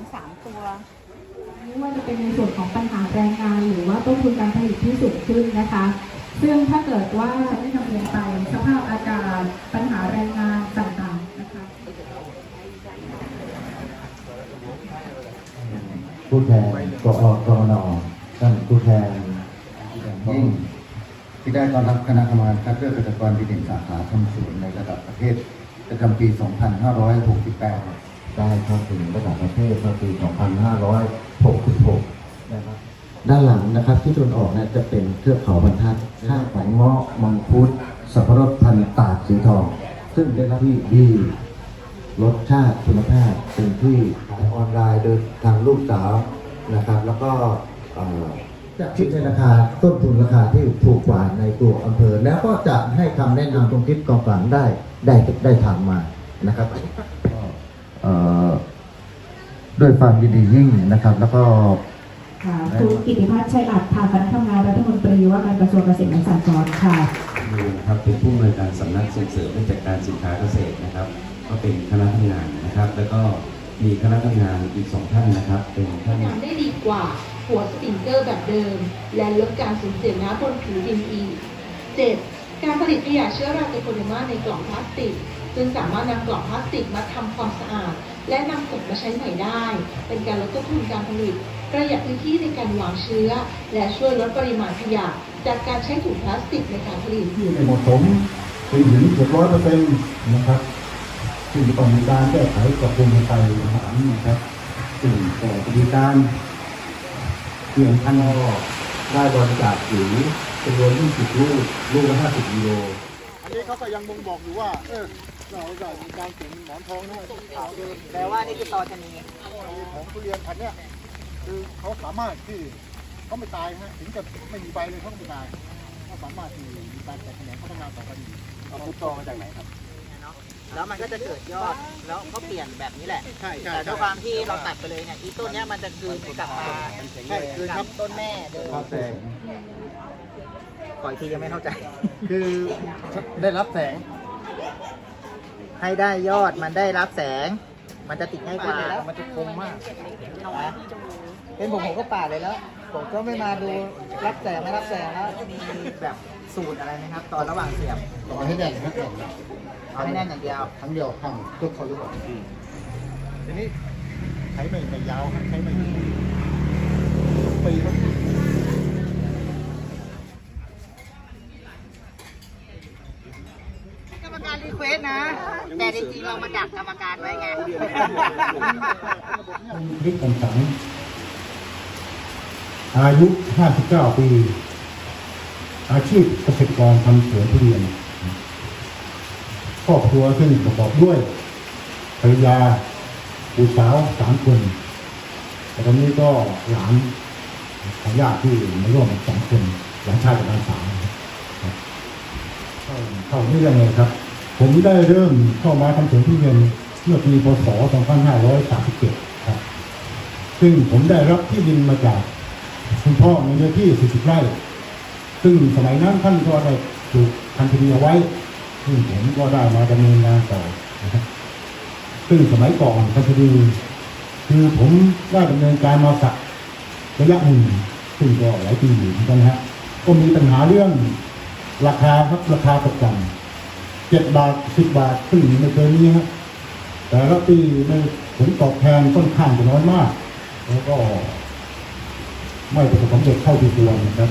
นย์สามตัว ไม่ว่าจะเป็นในส่วนของปัญหาแรงงาน หรือว่าต้นทุนการผลิตที่สูงขึ้นนะคะ ซึ่งถ้าเกิดว่าได้นำเรียนไปสภาพอากาศปัญหาแรงงานต่างๆนะคะผู้แทนกอกรนท่านผู้แทนยิ่งที่ได้ต้อนรับคณะกรรมการคัดเลือกเกษตรกรดีเด่นสาขาทำสวนในระดับประเทศประจำปี 2568 ได้เข้าถึงระดับประเทศเมื่อปี 2566 นะครับ ด้านหลังนะครับที่ตะวันออกเนี่ยจะเป็นเทือกเขาบรรทัดข้างของเงาะมังคุดสับปะรดพันธุ์ตาดสีทอง ซึ่งได้รับที่ดีรสชาติคุณภาพเป็นที่ขายออนไลน์โดยทางลูกสาวนะครับ แล้วก็เอ่อจะคิดในราคาต้นทุนราคาที่ถูกกว่าในตัวอำเภอ แล้วก็จะให้คำแนะนำตรงทิศกองกลางได้ได้ได้ทำมานะครับ ด้วยความยินดียิ่งนะครับ แล้วก็ค่ะคุณกิติพัฒน์ชัยอัดค่ะคณะทำงานรัฐมนตรีว่าการกระทรวงเกษตรและสหกรณ์ค่ะมีนะครับเป็นผู้อำนวยการสำนักส่งเสริมและจัดการสินค้าเกษตรนะครับ ก็เป็นคณะทำงานนะครับ แล้วก็มีคณะทำงานอีกสองท่านนะครับ เป็นท่านงานได้ดีกว่าหัวสปริงเกอร์แบบเดิม และลดการสูญเสียน้ำบนผิวดินอีก 7. การผลิตขยะเชื้อราไตโคเดมาในกล่องพลาสติกซึ่งสามารถนำกล่องพลาสติกมาทำความสะอาด และนำกลับมาใช้ใหม่ได้ เป็นการลดต้นทุนการผลิต ประหยัดพื้นที่ในการวางเชื้อ และช่วยลดปริมาณขยะ จากการใช้ถุงพลาสติกในการผลิตที่ไม่เหมาะสมเป็นถึงเกือบร้อยเปอร์เซ็นต์นะครับซึ่งต้องมีการแก้ไขปรับปรุงกันไปนะครับซึ่งก็จะมีการเปลี่ยนพันธุ์ได้บริจาคสี จำนวน20ลูกลูกละ50กิโลอันนี้เขาก็ยังบ่งบอกอยู่ว่า เออเราจะมีการเปลี่ยนหมอนทองนะขาวเดิมแปลว่านี่คือตอชะนีของทุเรียนพันธุ์เนี้ยคือเขาสามารถที่เขาไม่ตายฮะถึงจะไม่มีใบเลยเขาก็ไม่ตายเขาสามารถที่มีการแตกแขนงพัฒนาต่อไปอีกเอาพุทตอมาจากไหนครับ แล้วมันก็จะเกิดยอดแล้วก็เปลี่ยนแบบนี้แหละ ใช่ใช่แต่ด้วยความที่เราตัดไปเลยเนี่ยอีต้นเนี้ยมันจะคืนกลับมาใช่คือครับต้นแม่เดิมครับแสงก่อยทียังไม่เข้าใจ คือได้รับแสงให้ได้ยอดมันได้รับแสง มันจะติดง่ายกว่ามันจะคมมาก เห็นผมผมก็ป่าดเลยแล้ว ผมก็ไม่มาดูรับแสงไม่รับแสงแล้วมีแบบสูตรอะไรไหมครับ ตอนระหว่างเสียบต่อให้แน่นนะเอาให้แน่นอย่างเดียวครั้งเดียวทำทุกคนรู้หมดทีนี้ใช้ไม่ไม่ยาวฮะใช้ไม่ปีก็กรรมการรีเควสนะ แต่จริงๆเรามาดักกรรมการไว้ไงพริกของสัง อายุ 59 ปี อาชีพเกษตรกรทำสวนทุเรียน ครอบครัวซึ่งประกอบด้วยภรรยาผู้สาวสามคนแต่ตอนนี้ก็หลานของญาติที่มาร่วมสองคนหลานชายกับหลานสาวเข้าเข้าเรื่องเลยครับ ผมได้เริ่มเข้ามาทำสวนทุเรียนเมื่อปีพศ 2537 ครับ ซึ่งผมได้รับที่ดินมาจาก คุณพ่อในเนื้อที่ 40 ไร่ ซึ่งสมัยนั้นท่านก็ได้ปลูกพันธุ์ทุเรียนเอาไว้ ซึ่งผมก็ได้มาดำเนินงานต่อนะครับซึ่งสมัยก่อนพันทุเรียนคือผมได้ดำเนินการมาสักระยะหนึ่งซึ่งก็หลายปีอยู่เหมือนกันนฮะก็มีปัญหาเรื่องราคาครับราคาตกต่ำเจ็ดบาทสิบบาทซึ่งไม่เคยมีครับแต่ละปีไม่ผลตอบแทนค่อนข้างจะน้อยมาก แล้วก็ ไม่ประสบความสำเร็จเท่าที่ควรนะครับ